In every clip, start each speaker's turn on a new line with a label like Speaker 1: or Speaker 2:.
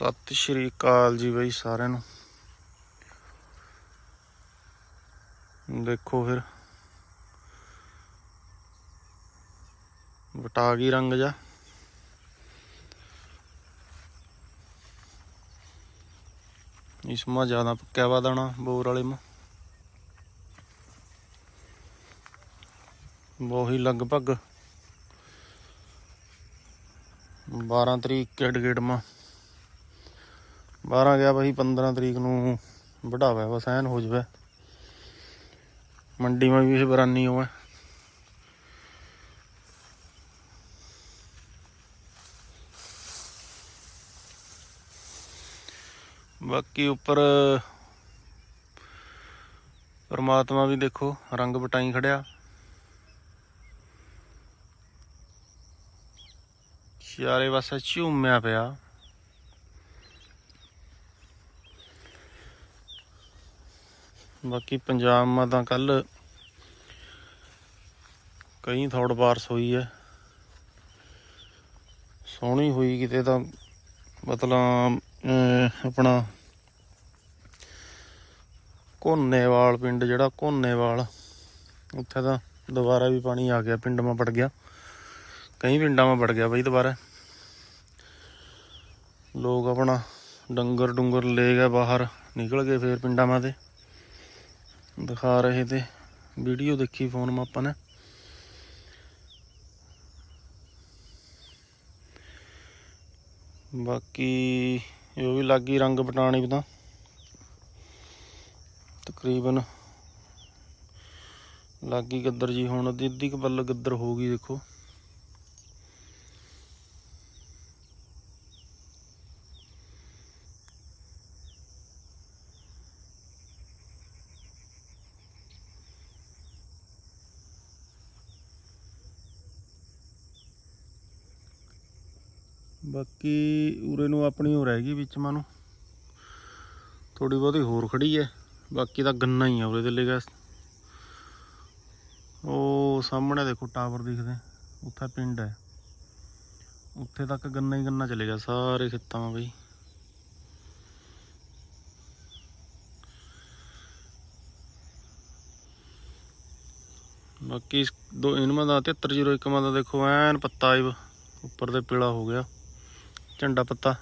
Speaker 1: ਸਤਿ ਸ਼੍ਰੀ ਅਕਾਲ ਜੀ ਬਈ ਸਾਰਿਆਂ ਨੂੰ। ਦੇਖੋ ਫਿਰ। ਵਟਾ ਗਈ ਰੰਗ ਜਾ। ਇਸ ਮਾ ਜ਼ਿਆਦਾ ਪੱਕਿਆ ਵਾ ਦਾਣਾ, ਬੋਰ ਵਾਲੇ ਮਾ। ਬਹੁੀ ਲਗਭਗ 12 ਤਰੀਕ ਗੇੜ ਗੇੜ ਮਾ। 12 ਗਿਆ ਬਈ 15 ਤਰੀਕ ਨੂੰ ਵਢਾਵਾ, ਬਸ ਐਨ ਹੋ ਜਵੇ। ਮੰਡੀ ਮੈਂ ਵੀ ਬਰਾਨੀ ਹੋਵੇ। ਬਾਕੀ ਉੱਪਰ ਪਰਮਾਤਮਾ ਵੀ ਦੇਖੋ, ਰੰਗ ਬਟਾਈ ਖੜਿਆ। ਚਾਰੇ ਪਾਸੇ ਝੂਮਿਆ ਪਿਆ। ਬਾਕੀ ਪੰਜਾਬ ਮਾ ਤਾਂ ਕੱਲ ਕਈ ਥੋੜ ਬਾਰਸ ਹੋਈ ਹੈ। ਸੋਹਣੀ ਹੋਈ ਕਿਤੇ ਤਾਂ ਮਤਲਬ ਆਪਣਾ ਕੋਨੇਵਾਲ ਪਿੰਡ ਜਿਹੜਾ ਕੋਨੇਵਾਲ ਉੱਥੇ ਤਾਂ ਦੁਬਾਰਾ ਵੀ ਪਾਣੀ ਆ ਗਿਆ, ਪਿੰਡ ਮਾ ਵੜ ਗਿਆ। ਕਈ ਪਿੰਡਾਂ ਮਾ ਵੜ ਗਿਆ ਬਈ ਦੁਬਾਰਾ। ਲੋਕ ਆਪਣਾ ਡੰਗਰ ਡੁੰਗਰ ਲੈ ਗਏ ਬਾਹਰ, ਨਿਕਲ ਗਏ ਫੇਰ ਪਿੰਡਾਂ ਮਾ ਤੇ ਦਿਖਾ ਰਹੇ ਤੇ ਵੀਡੀਓ ਦੇਖੀ ਫੋਨ ਮਾ ਆਪਾਂ ਨੇ। ਬਾਕੀ ਇਹ ਵੀ ਲੱਗੀ ਰੰਗ ਬਟਾਣੀ ਤਾਂ। ਤਕਰੀਬਨ ਲੱਗੀ ਗੱਦਰ ਜੀ, ਹੁਣ ਅੱਧੀ ਅੱਧੀ ਕੁ ਬੱਲ ਗੱਦਰ ਹੋ ਗਈ ਦੇਖੋ। ਬਾਕੀ ਉਰੇ ਨੂੰ ਆਪਣੀ ਹੋ ਰਹਿ ਗਈ ਵਿੱਚ ਮਾਂ ਨੂੰ ਥੋੜੀ ਬਹੁਤੀ ਹੋਰ ਖੜੀ ਹੈ ਬਾਕੀ ਤਾਂ ਗੰਨਾ ਹੀ ਆ ਉਰੇ ਦੇ ਲਿਆ ਉਹ ਸਾਹਮਣੇ ਦੇਖੋ ਟਾਵਰ ਦਿਖਦੇ। ਉੱਥੇ ਪਿੰਡ ਹੈ ਉੱਥੇ ਤੱਕ ਗੰਨਾ ਹੀ ਗੰਨਾ ਚਲੇਗਾ ਸਾਰੇ ਖੇਤਾਂ ਮਾ ਬਈ। ਬਾਕੀ ਦੋ ਇਨਮਾਂ ਦਾ 7301 ਮਾ ਦਾ ਦੇਖੋ ਐਨ ਪੱਤਾ ਹੀ ਉੱਪਰ ਤੇ ਪੀਲਾ ਹੋ ਗਿਆ। ਝੰਡਾ ਪੱਤਾ।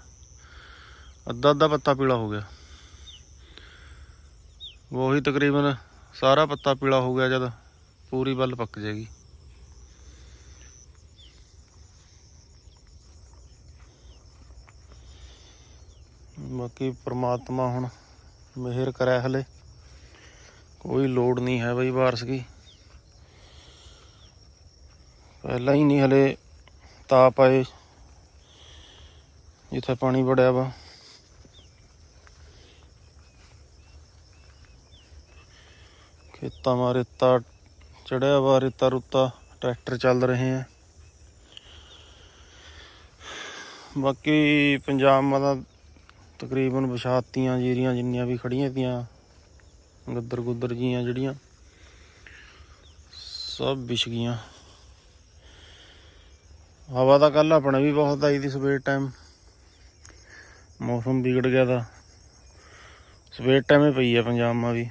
Speaker 1: ਅੱਧਾ ਅੱਧਾ ਪੱਤਾ ਪੀਲਾ ਹੋ ਗਿਆ। ਉਹੀ ਤਕਰੀਬਨ ਸਾਰਾ ਪੱਤਾ ਪੀਲਾ ਹੋ ਗਿਆ ਜਦ ਪੂਰੀ ਬੱਲ ਪੱਕ ਜਾਏਗੀ। ਬਾਕੀ ਪ੍ਰਮਾਤਮਾ ਹੁਣ ਮਿਹਰ ਕਰੇ ਹਲੇ। ਕੋਈ ਲੋੜ ਨਹੀਂ ਹੈ ਬਈ ਬਾਰਸ ਕੀ ਪਹਿਲਾਂ ਹੀ ਨਹੀਂ ਹਲੇ ਤਾਪ ਆਏ। ਜਿੱਥੇ ਪਾਣੀ ਵੜਿਆ ਵਾ। ਖੇਤਾਂ ਮਾ ਰੇਤਾ ਚੜਿਆ ਵਾ, ਰੇਤਾ ਰੁੱਤਾ, ਟਰੈਕਟਰ ਚੱਲ ਰਹੇ ਆ। ਬਾਕੀ ਪੰਜਾਬ ਮਾ ਤਾਂ ਤਕਰੀਬਨ ਵਿਛਾਤੀਆਂ ਜੀਰੀਆਂ ਜਿੰਨੀਆਂ ਵੀ ਖੜੀਆਂ ਤੀਆਂ ਗੱਦਰ ਗੁੱਦਰ ਜੀਆਂ ਜਿਹੜੀਆਂ, ਸਭ ਵਿਛ ਗਈਆਂ। ਹਵਾ ਤਾਂ ਕੱਲ ਆਪਣੇ ਵੀ ਬਹੁਤ ਆਈ ਦੀ ਸਵੇਰ ਟਾਈਮ ਮੌਸਮ ਵਿਗੜ ਗਿਆ ਤਾਂ ਸਵੇਰ ਟਾਈਮ ਪਈ ਆ ਪੰਜਾਬ ਮਾ ਵੀ।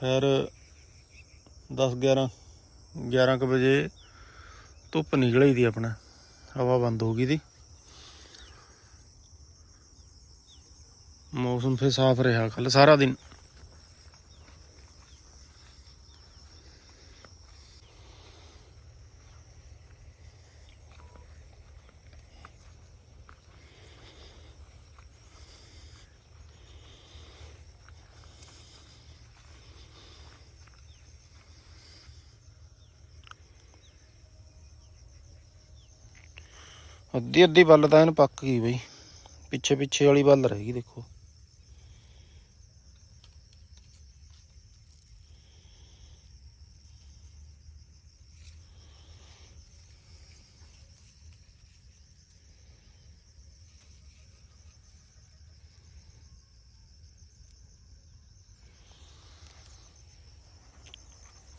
Speaker 1: ਖੈਰ 10 11 11 ਕੁ ਵਜੇ ਧੁੱਪ ਨਿਕਲੀ ਦੀ ਆਪਣਾ। ਹਵਾ ਬੰਦ ਹੋ ਗਈ ਦੀ ਮੌਸਮ ਫੇ ਸਾਫ਼ ਰਿਹਾ ਕੱਲ ਸਾਰਾ ਦਿਨ। ਅੱਧੀ ਅੱਧੀ ਬੱਲ ਤਾਂ ਇਹਨੂੰ ਪੱਕ ਗਈ ਬਈ। ਪਿੱਛੇ ਪਿੱਛੇ ਵਾਲੀ ਬੱਲ ਰਹਿ ਗਈ ਦੇਖੋ।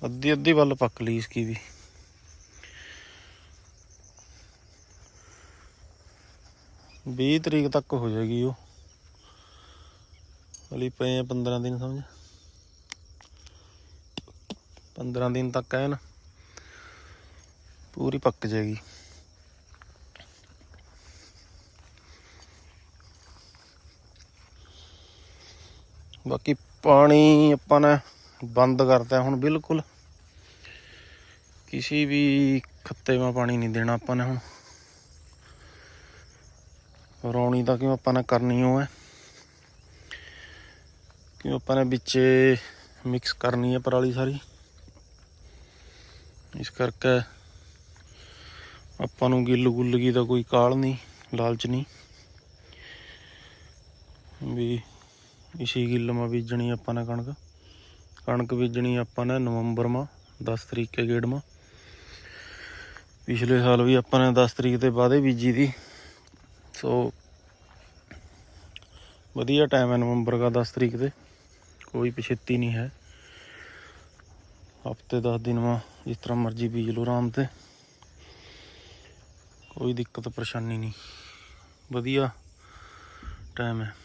Speaker 1: ਅੱਧੀ ਅੱਧੀ ਵੱਲ ਪੱਕ ਲਈ ਕੀ ਵੀ। 20 ਤਰੀਕ ਤੱਕ ਹੋ ਜਾਏਗੀ ਉਹ। ਹਲੀ ਪਏ ਆ 15 ਦਿਨ ਸਮਝ। 15 ਦਿਨ ਤੱਕ ਐਨ। ਪੂਰੀ ਪੱਕ ਜਾਏਗੀ। ਬਾਕੀ ਪਾਣੀ ਆਪਾਂ ਨੇ ਬੰਦ ਕਰਤਾ ਹੁਣ ਬਿਲਕੁਲ। ਕਿਸੇ ਵੀ ਖੱਤੇ ਮਾ ਪਾਣੀ ਨਹੀਂ ਦੇਣਾ ਆਪਾਂ ਨੇ ਹੁਣ। ਰੌਣੀ ਤਾਂ ਕਿਉਂ ਆਪਾਂ ਨੇ ਕਰਨੀ ਉਹ ਹੈ ਕਿਉਂ ਆਪਾਂ ਨੇ ਵਿੱਚ ਮਿਕਸ ਕਰਨੀ ਹੈ ਪਰਾਲੀ ਸਾਰੀ? ਇਸ ਕਰਕੇ ਆਪਾਂ ਨੂੰ ਗਿੱਲ ਗੁੱਲਗੀ ਦਾ ਕੋਈ ਕਾਲ ਨਹੀਂ ਲਾਲਚ ਨਹੀਂ ਵੀ ਇਸੀ ਗਿੱਲ ਮਾ ਬੀਜਣੀ ਆਪਾਂ ਨੇ ਕਣਕ। ਕਣਕ ਬੀਜਣੀ ਆਪਾਂ ਨੇ ਨਵੰਬਰ ਮਾ 10 ਤਰੀਕ ਕੇ ਗੇੜ ਮਾ। ਪਿਛਲੇ ਸਾਲ ਵੀ ਆਪਾਂ ਨੇ 10 ਤਰੀਕ ਦੇ ਬਾਅਦੇ ਬੀਜੀ ਦੀ। ਸੋ ਵਧੀਆ ਟਾਈਮ ਹੈ ਨਵੰਬਰ ਦਾ 10 ਤਰੀਕ ਤੇ ਕੋਈ ਪਿਛੇਤੀ ਨਹੀਂ ਹੈ। ਹਫ਼ਤੇ 10 ਦਿਨ ਮਾ ਜਿਸ ਤਰ੍ਹਾਂ ਮਰਜ਼ੀ ਬੀਜ ਲਓ ਆਰਾਮ ਤੇ। ਕੋਈ ਦਿੱਕਤ, ਪਰੇਸ਼ਾਨੀ ਨਹੀਂ। ਵਧੀਆ ਟਾਈਮ ਹੈ।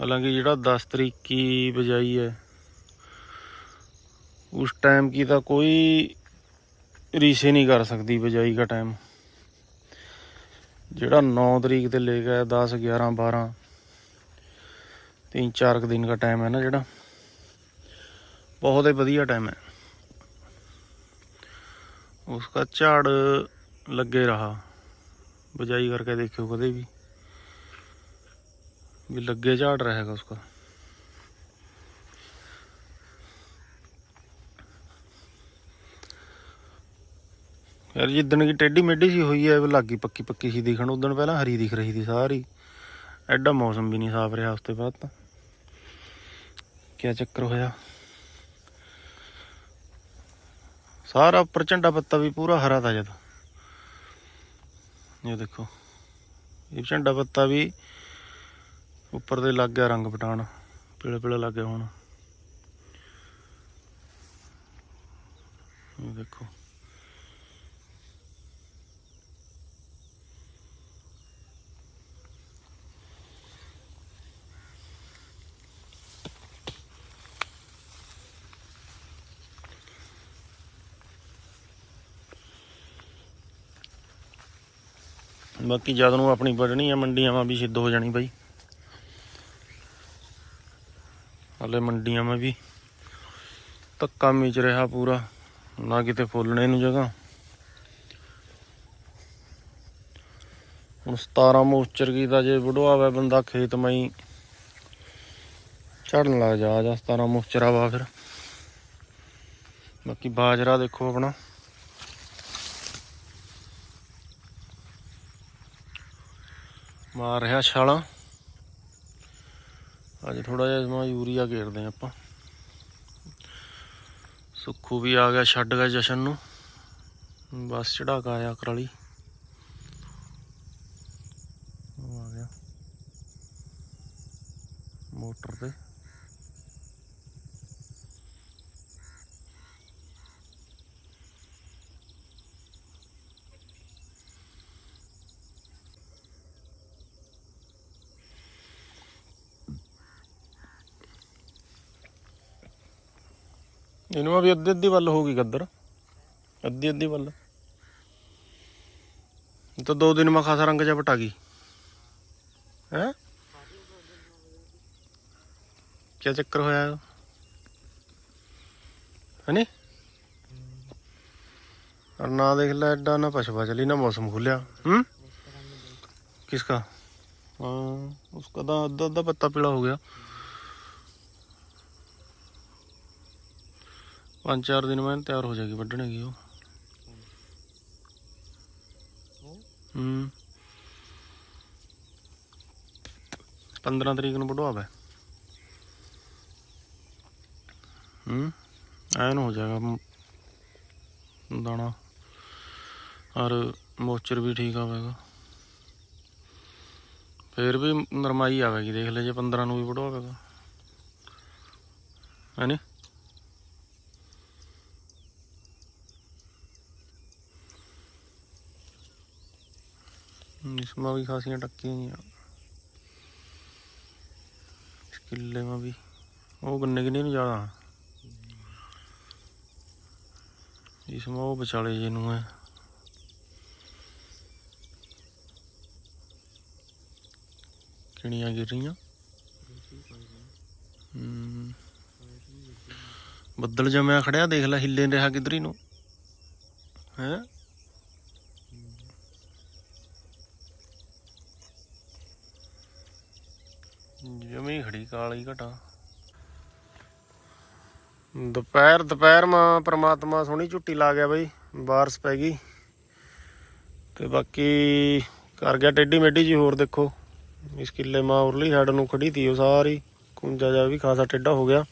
Speaker 1: ਹਾਲਾਂਕਿ ਜਿਹੜਾ 10 ਤਰੀਕ ਕੀ ਬਜਾਈ ਹੈ, ਉਸ ਟਾਈਮ ਕੀ ਤਾਂ ਕੋਈ ਰੀਸੇ ਨਹੀਂ ਕਰ ਸਕਦੀ ਬਜਾਈ ਦਾ ਟਾਈਮ ਜਿਹੜਾ 9 ਤਰੀਕ ਤੇ ਲੈ ਕੇ 10 11 12 ਤਿੰਨ, ਚਾਰ ਦਿਨ ਦਾ ਟਾਈਮ ਹੈ ਨਾ ਜਿਹੜਾ। ਬਹੁਤ ਹੀ ਵਧੀਆ ਟਾਈਮ ਹੈ। ਉਸਕਾ ਝਾੜ ਲੱਗੇ ਰਹਾ। ਬਜਾਈ ਕਰਕੇ ਦੇਖਿਓ ਕਦੇ ਵੀ। ਵੀ ਲੱਗੇ ਝਾੜ ਰਹੇਗਾ ਉਸਕਾ ਯਾਰ ਜਿੱਦਣ ਕੀ ਟੇਢੀ ਮੇਢੀ ਸੀ ਹੋਈ ਐ ਲੱਗੀ ਪੱਕੀ ਪੱਕੀ ਸੀ ਦਿਖਣ, ਉਦੋਂ ਪਹਿਲਾਂ ਹਰੀ ਦਿਖ ਰਹੀ ਸੀ ਸਾਰੀ। ਐਡਾ ਮੌਸਮ ਵੀ ਨਹੀਂ ਸਾਫ਼ ਰਿਹਾ ਉਸ ਤੋਂ ਬਾਅਦ ਤਾਂ। ਕੀ ਚੱਕਰ ਹੋਇਆ? ਸਾਰਾ ਉੱਪਰ ਝੰਡਾ ਪੱਤਾ ਵੀ ਪੂਰਾ ਹਰਾ ਤਾ ਜਦ। ਇਹ ਦੇਖੋ, ਇਹ ਝੰਡਾ ਪੱਤਾ ਵੀ ਉੱਪਰ ਦੇ ਲੱਗ ਗਿਆ ਰੰਗ ਪਟਾਣ ਪੀਲੇ ਪੀਲੇ ਲੱਗ ਹੋਣ। ਇਹ ਦੇਖੋ। ਬਾਕੀ ਜਦ ਨੂੰ ਆਪਣੀ ਵੱਢਣੀ ਆ, ਮੰਡੀਆਂ ਮਾ ਵੀ ਸਿੱਧ ਹੋ ਜਾਣੀ ਬਾਈ। ਹਲੇ ਮੰਡੀਆਂ ਮਾ ਵੀ ਧੱਕਾ ਮੀਚ ਰਿਹਾ ਪੂਰਾ, ਨਾ ਕਿਤੇ ਫੁੱਲਣੇ ਨੂੰ ਜਗ੍ਹਾ। ਹੁਣ 17 ਮੋਸਚਰ ਕੀ ਦਾ ਜੇ ਵਡਵਾਵੇ ਬੰਦਾ ਖੇਤ ਮਈ, ਝੜਨ ਲੱਗ ਜਾ ਜਾ 17 ਮੋਸਚਰ ਆਵਾ ਫਿਰ। ਬਾਕੀ ਬਾਜਰਾ ਦੇਖੋ ਆਪਣਾ। ਮਾਰ ਰਿਹਾ ਛਾਲਾਂ। ਅੱਜ ਥੋੜਾ ਜਿਹਾ ਜਮਾ ਯੂਰੀਆ ਘੇਰਦੇ ਹਾਂ ਆਪਾਂ। ਸੁੱਖੂ ਵੀ ਆ ਗਿਆ, ਛੱਡ ਗਿਆ ਜਸ਼ਨ ਨੂੰ। ਬਸ ਚੜਾ ਕੇ ਆਇਆ ਕਰਾਲੀ ਉਹ ਆ ਗਿਆ ਮੋਟਰ ਤੇ ਇਹਨੂੰ ਵੀ ਅੱਧੀ ਅੱਧੀ ਵੱਲ ਹੋ ਗਈ ਗੱਦਰ ਅੱਧੀ ਅੱਧੀ ਵੱਲ ਇਹ ਤਾਂ ਦੋ ਦਿਨ ਮਾ ਖਾਸਾ ਰੰਗ ਜਾ ਪਟਾ ਗਈ ਹੈ ਕੀ ਚੱਕਰ ਹੋਇਆ ਹਨੀ और ना देख ला एडा ना पछवा चली ना मौसम खुलिया हम्म किसका हाँ उसका तो अद्धा अद्धा पत्ता पीला हो गया ਪੰਜ ਚਾਰ ਦਿਨ ਮੈਂ ਤਿਆਰ ਹੋ ਜਾਗੀ ਵੱਢਣ ਗਈ ਉਹ? ਹੂੰ। 15 ਤਰੀਕ ਨੂੰ ਵੱਢਵਾ ਬੈ। ਹੂੰ ਐਨ ਹੋ ਜਾਏਗਾ ਦਾਣਾ। ਔਰ ਮੋਚਰ ਵੀ ਠੀਕ ਆਵੇਗਾ ਫੇਰ ਵੀ ਨਰਮਾਈ ਆਵੇਗੀ ਦੇਖ ਲੈ ਜੇ 15 ਨੂੰ ਵੀ ਵੱਢਵਾਵੇਗਾ ਹੈਨੀ ਇਸਮਾਂ ਵੀ ਖਾਸੀਆਂ ਟੱਕੀਆਂ ਜੀਆਂ ਕਿੱਲੇ ਮਾ ਵੀ। ਉਹ ਗੰਨੇ ਕਿੰਨੇ ਨੂੰ ਜ਼ਿਆਦਾ? ਇਸਮਾਂ ਉਹ ਵਿਚਾਲੇ ਜੇ ਨੂੰ ਹੈ। ਕਿਣੀਆਂ ਗਿਰ ਰਹੀਆਂ? ਹੂੰ। ਬੱਦਲ ਜਮਿਆ ਖੜਿਆ, ਦੇਖ ਲੈ ਹਿੱਲੇ ਨੀ ਰਿਹਾ ਕਿਧਰੀ ਨੂੰ ਹੈ? ਜਮੀ ਖੜੀ ਕਾਲੀ ਘਟਾ। ਦੁਪਹਿਰ ਦੁਪਹਿਰ ਮਾਂ ਪ੍ਰਮਾਤਮਾ ਸੋਹਣੀ ਝੁੱਟੀ ਲਾ ਗਿਆ ਬਈ, ਬਾਰਿਸ਼ ਪੈ ਗਈ। ਤੇ ਬਾਕੀ ਕਰ ਗਿਆ ਟੇਢੀ ਮੇਢੀ ਜੀ ਹੋਰ ਦੇਖੋ। ਇਸ ਕਿੱਲੇ ਮਾ ਉਰਲੀ ਸਾਈਡ ਨੂੰ ਖੜੀ ਤੀ ਉਹ ਸਾਰੀ, ਕੁੰਜਾ ਜਾ ਵੀ ਖਾਸਾ ਟੇਢਾ ਹੋ ਗਿਆ।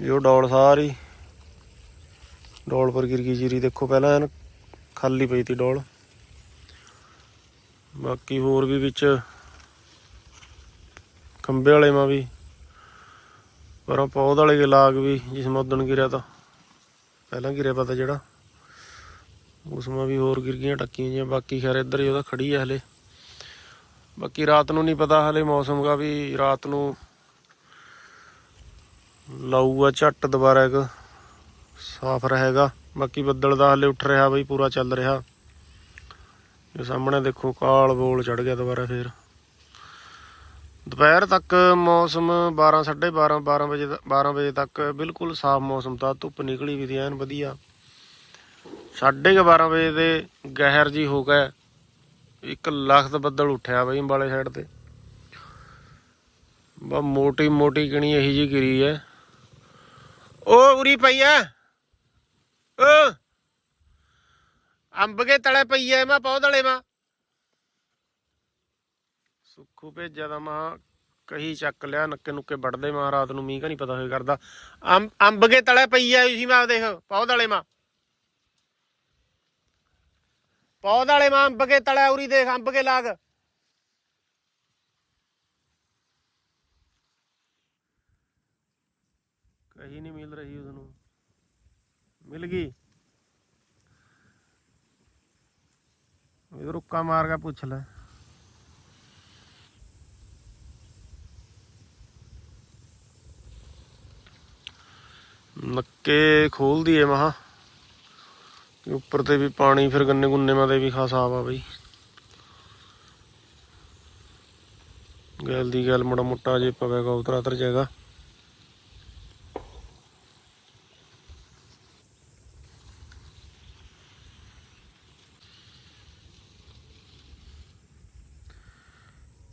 Speaker 1: ਜੋ ਡੌਲ ਸਾਰੀ, ਡੌਲ ਪਰ ਗਿਰ ਗਈ ਜੀਰੀ, ਦੇਖੋ ਪਹਿਲਾਂ ਐਨ ਖਾਲੀ ਪਈ ਤੀ ਡੌਲ। ਬਾਕੀ ਹੋਰ ਵੀ ਵਿੱਚ ਖੰਬੇ ਵਾਲੇ ਮਾ ਵੀ। ਪਰ ਉਹ ਪੌਦ ਵਾਲੇ ਲਾਗ ਵੀ, ਜਿਸ ਮਾ ਉਦਣ ਗਿਰਿਆ ਤਾਂ। ਪਹਿਲਾਂ ਗਿਰਿਆ ਪਤਾ ਜਿਹੜਾ। ਉਸ ਮਾ ਵੀ ਹੋਰ ਗਿਰ ਗਈਆਂ, ਟੱਕੀਆਂ ਜੀਆਂ ਬਾਕੀ ਖੈਰ ਇੱਧਰ ਹੀ ਉਹਦਾ ਖੜੀ ਹੈ ਹਲੇ। ਬਾਕੀ ਰਾਤ ਨੂੰ ਨਹੀਂ ਪਤਾ ਹਲੇ ਮੌਸਮ ਦਾ ਵੀ ਰਾਤ ਨੂੰ ਲਾਊਗਾ ਝੱਟ ਦੁਬਾਰਾ ਇੱਕ। ਸਾਫ਼ ਰਹੇਗਾ। ਬਾਕੀ ਬੱਦਲ ਦਾ ਹਲੇ ਉੱਠ ਰਿਹਾ ਬਈ, ਪੂਰਾ ਚੱਲ ਰਿਹਾ। ਇਹ ਸਾਹਮਣੇ ਦੇਖੋ, ਕਾਲ ਬੋਲ ਚੜ ਗਿਆ ਦੁਬਾਰਾ ਫੇਰ। ਦੁਪਹਿਰ ਤੱਕ ਮੌਸਮ 12 12:30 12 ਵਜੇ ਤ- 12 ਵਜੇ ਤੱਕ ਬਿਲਕੁਲ ਸਾਫ਼ ਮੌਸਮ ਤਾਂ ਧੁੱਪ ਨਿਕਲੀ ਵੀ ਦੀ ਐਨ ਵਧੀਆ। 12:30 ਵਜੇ ਦੇ ਗਹਿਰ ਜੀ ਹੋ ਗਏ। ਇੱਕ ਲਖਤ ਬੱਦਲ ਉੱਠਿਆ ਬਈ ਅੰਬਾਲੇ ਸਾਈਡ ਤੇ। ਬਾ ਮੋਟੀ ਮੋਟੀ ਕਿਣੀ ਇਹੀ ਜੀ ਗਿਰੀ ਐ। ਉਹ ਉਰੀ ਪਈ ਐ। ਓ। ਅੰਬ ਕੇ ਤਲੇ ਪਈ ਐ ਮੈਂ ਪੌਦ ਮਾ ਸੁੱਖੂ ਭੇਜਿਆ ਦਾ ਮਾਂ ਕਹੀ ਚੱਕ ਲਿਆ, ਨੱਕੇ ਨੁੱਕੇ ਵੱਢਦੇ ਮਾਂ ਰਾਤ ਨੂੰ ਮੀਂਹ ਕਾ ਨਹੀਂ ਪਤਾ ਹੋਏ ਕਰਦਾ। ਅੰਬ ਅੰਬ ਕੇ ਤਲੇ ਪਈ ਐ ਉਸੀ ਮਾਂ ਦੇਖ ਪੌਦ ਵਾਲੇ ਮਾ ਪੌਦ ਵਾਲੇ ਮਾ ਅੰਬ ਕੇ ਤਲੇ, ਉਰੀ ਦੇਖ, ਅੰਬ ਕੇ ਲਾਗ। ਕਹੀ ਨਹੀਂ ਮਿਲ ਰਹੀ ਉਸ ਨੂੰ ਮਿਲ ਗਈ। ਇਹ ਰੁੱਕਾ ਮਾਰ ਕੇ ਪੁੱਛ ਲੈ। ਨੱਕੇ ਖੋਲਦੀ ਏ ਮਹਾ। ਉੱਪਰ ਤੇ ਵੀ ਪਾਣੀ, ਫਿਰ ਗੰਨੇ ਗੁੰਨੇ ਮਾ ਦੇ ਵੀ ਖਾਸਾ ਆਵਾ ਬਈ। ਗੈਲ ਦੀ ਗੱਲ ਮੜਾ ਮੋਟਾ ਜੇ ਪਵੇਗਾ ਉਤਰਾ ਉਤਰ ਜਾਏਗਾ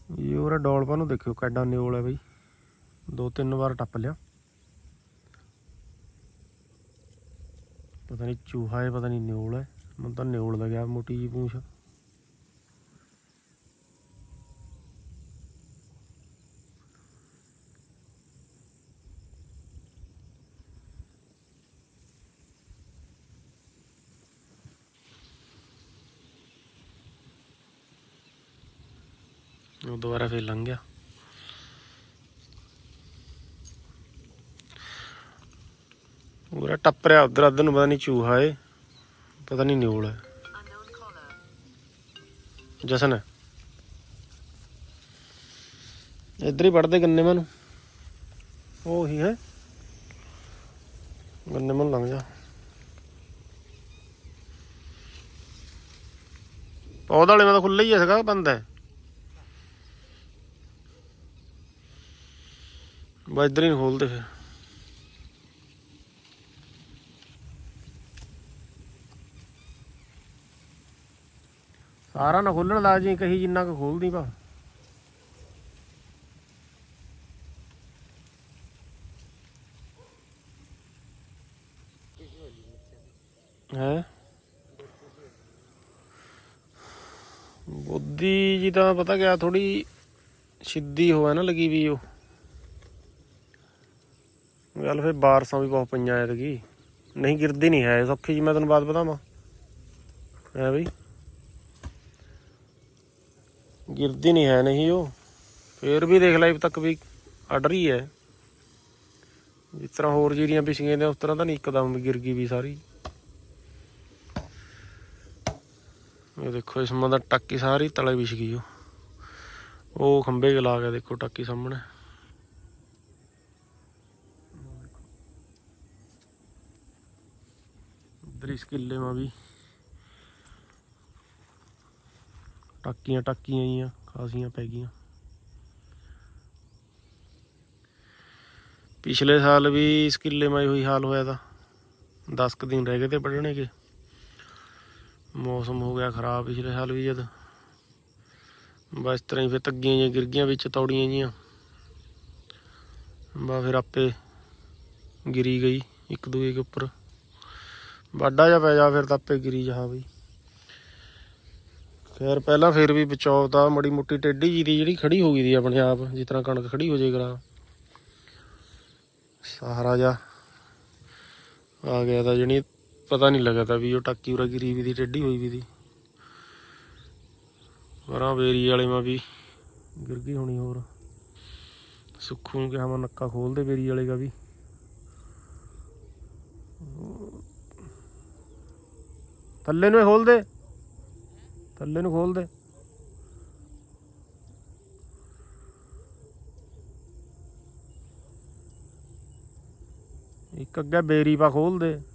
Speaker 1: ਇਹ ਉਹਰਾ ਡੋਲਪਾ ਨੂੰ ਦੇਖਿਓ, ਕਿੱਡਾ ਨਿਓਲ ਹੈ ਬਈ। ਦੋ ਤਿੰਨ ਵਾਰ ਟੱਪ ਲਿਆ। ਪਤਾ ਨਹੀਂ ਚੂਹਾ ਹੈ, ਪਤਾ ਨਹੀਂ ਨਿਓਲ ਹੈ। ਮੈਨੂੰ ਤਾਂ ਨਿਓਲ ਲੱਗਿਆ ਮੋਟੀ ਜੀ ਪੂੰਛ। ਉਹ ਦੁਬਾਰਾ ਫੇਰ ਲੰਘ ਗਿਆ ਉਹਰਾ ਟੱਪ ਰਿਹਾ ਉਧਰ ਅੱਧ ਨੂੰ ਪਤਾ ਨਹੀਂ ਚੂਹਾ ਏ ਪਤਾ ਨਹੀਂ ਨਿਓਲ ਹੈ। ਜਸਨ। ਇੱਧਰ ਹੀ ਵੜਦੇ ਗੰਨੇ ਮਨ। ਉਹ ਹੀ। ਹੈ ਗੰਨੇ ਮਨ ਲੰਘ ਜਾ। ਪੌਦ ਵਾਲੇ ਮਾ ਤਾਂ ਖੁੱਲ੍ਹਾ ਹੀ ਹੈ ਸਗਾ ਬੰਦ ਹੈ। ਬਾ ਇੱਧਰ ਹੀ ਖੋਲਦੇ ਫਿਰ। ਸਾਰਾ ਨਾ ਖੋਲਣ ਲਾ ਜੀ, ਕਹੀ ਜਿੰਨਾ ਕੁ ਖੋਲਦੀ ਭਾ। ਹੈ? ਬੁੱਧੀ ਜੀ ਤਾਂ ਪਤਾ ਗਿਆ ਥੋੜੀ ਸਿੱਧੀ ਹੋਇਆ ਨਾ ਲੱਗੀ ਵੀ ਉਹ। ਗੱਲ ਫਿਰ ਬਾਰਸਾਂ ਵੀ ਬਹੁਤ ਪਈਆਂ ਐਤਕੀ। ਨਹੀਂ ਗਿਰਦੀ ਨਹੀਂ ਹੈ ਸੌਖੀ ਜੀ, ਮੈਂ ਤੈਨੂੰ ਬਾਤ ਬਤਾਵਾਂ। ਹੈ ਬਈ? ਗਿਰਦੀ ਨਹੀਂ ਹੈ ਨਹੀਂ ਉਹ। ਫੇਰ ਵੀ ਦੇਖ ਲੈ ਤੱਕ ਵੀ ਅੜ ਰਹੀ ਹੈ। ਜਿਸ ਤਰ੍ਹਾਂ ਹੋਰ ਜੀਰੀਆਂ ਪਿਛੀਆਂ ਨੇ, ਉਸ ਤਰ੍ਹਾਂ ਤਾਂ ਨਹੀਂ ਇੱਕਦਮ ਗਿਰ ਗਈ ਵੀ ਸਾਰੀ। ਇਹ ਦੇਖੋ, ਇਸ ਮਾ ਦਾ ਟਾਕੀ ਸਾਰੀ ਤਲੇ ਵਿਛ ਗਈ ਉਹ। ਉਹ ਖੰਬੇ ਗਲਾ ਗਿਆ ਦੇਖੋ ਟਾਕੀ ਸਾਹਮਣੇ। ਇਧਰ ਇਸ ਕਿੱਲੇ ਮਾ ਵੀ। ਟਾਕੀਆਂ ਟਾਕੀਆਂ ਹੀ ਆ, ਖਾਸੀਆਂ ਪੈ ਗਈਆਂ। ਪਿਛਲੇ ਸਾਲ ਵੀ ਇਸ ਕਿੱਲੇ ਮਾ ਹੋਈ ਹਾਲ ਹੋਇਆ ਤਾਂ 10 ਕੁ ਦਿਨ ਰਹਿ ਗਏ ਤੇ ਵੱਢਣੇ ਕੇ। ਮੌਸਮ ਹੋ ਗਿਆ ਖਰਾਬ ਪਿਛਲੇ ਸਾਲ ਵੀ ਜਦ। ਬਸ ਤਰ੍ਹਾਂ ਹੀ ਫਿਰ ਤੱਗੀਆਂ ਜਿਹੀਆਂ ਗਿਰ ਗਈਆਂ ਵਿੱਚ ਤੌੜੀਆਂ ਜੀਆਂ ਬਾ ਫਿਰ ਆਪੇ ਗਿਰੀ ਗਈ ਇੱਕ ਦੂਏ ਦੇ ਉੱਪਰ। ਵਾਢਾ ਜਾ ਪੈ ਜਾ ਫਿਰ ਤਾਂ ਆਪੇ ਗਿਰੀ ਜਾ ਬਈ। ਖੈਰ, ਪਹਿਲਾਂ ਫਿਰ ਵੀ ਬਚਾਓ ਤਾਂ ਮੜੀ ਮੁੱਟੀ ਟੇਢੀ ਜੀ ਦੀ ਜਿਹੜੀ ਖੜੀ ਹੋ ਗਈ ਦੀ ਆਪਣੇ ਆਪ, ਜਿਸ ਤਰ੍ਹਾਂ ਕਣਕ ਖੜੀ ਹੋ ਜੇ ਕਰਾਂ ਸਹਾਰਾ ਜਾ ਆ ਗਿਆ ਤਾਂ ਜਣੀ, ਪਤਾ ਨਹੀਂ ਲੱਗਾ ਤਾਂ ਵੀ ਉਹ ਟਾਕੀ ਉਰਾ ਗਿਰੀ ਵੀ ਦੀ, ਟੇਢੀ ਹੋਈ ਵੀ ਦੀ। ਪਰਾਂ ਵੇਰੀ ਵਾਲੇ ਮਾ ਵੀ ਗਿਰ ਗਈ ਹੋਣੀ ਹੋਰ। ਸੁੱਖੂ ਨੂੰ ਕਿਹਾ ਮੈਂ ਨੱਕਾ ਖੋਲ ਦੇ ਵੇਰੀ ਵਾਲੇ ਦਾ ਵੀ। ਥੱਲੇ ਨੂੰ ਹੀ ਖੋਲ ਦੇ। ਥੱਲੇ ਨੂੰ ਖੋਲ ਦੇ। ਇੱਕ ਅੱਗੇ ਬੇਰੀ ਪਾ ਖੋਲ ਦੇ।